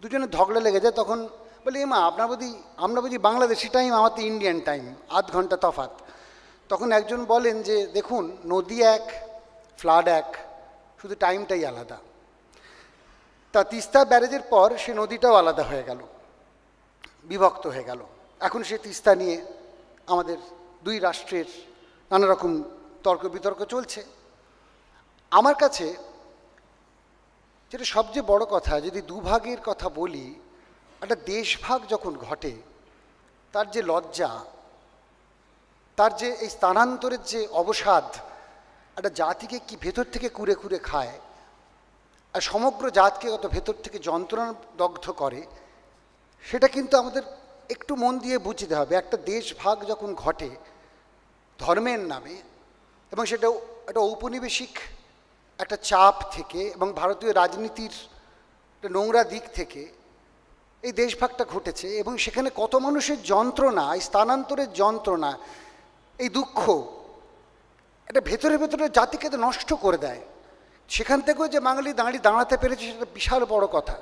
দুজনে ঝগড়া লেগে যায়, তখন বলি, এমা, আপনার বুঝি আমরা বুঝি বাংলাদেশি টাইম আমার তো ইন্ডিয়ান টাইম আধ ঘণ্টা তফাৎ। তখন একজন বলেন যে, দেখুন, নদী এক ফ্লাড এক, শুধু টাইমটাই আলাদা। তা তিস্তা ব্যারেজের পর সে নদীটাও আলাদা হয়ে গেল, বিভক্ত হয়ে গেল। এখন সে তিস্তা নিয়ে আমাদের দুই রাষ্ট্রের নানা রকম তর্ক বিতর্ক চলছে। আমার কাছে যেটা সবচেয়ে বড় কথা, যদি দুভাগের কথা বলি, একটা দেশভাগ যখন ঘটে, তার যে লজ্জা, তার যে এই স্থানান্তরের যে অবসাদ, একটা জাতিকে কি ভেতর থেকে কুরে কুরে খায়, আর সমগ্র জাতকে কত ভেতর থেকে যন্ত্রণা দগ্ধ করে, সেটা কিন্তু আমাদের একটু মন দিয়ে বুঝতে হবে। একটা দেশ ভাগ যখন ঘটে, ধর্মের নামে, এবং সেটা একটা ঔপনিবেশিক একটা চাপ থেকে এবং ভারতীয় রাজনীতির নোংরা দিক থেকে এই দেশভাগটা ঘটেছে এবং সেখানে কত মানুষের যন্ত্রণা, এই স্থানান্তরের যন্ত্রণা, এই দুঃখ এটা ভেতরে ভেতরে জাতিকে নষ্ট করে দেয়। সেখান থেকেও যে বাঙালি দাঁড়িয়ে দাঁড়াতে পেরেছে সেটা বিশাল বড় কথা।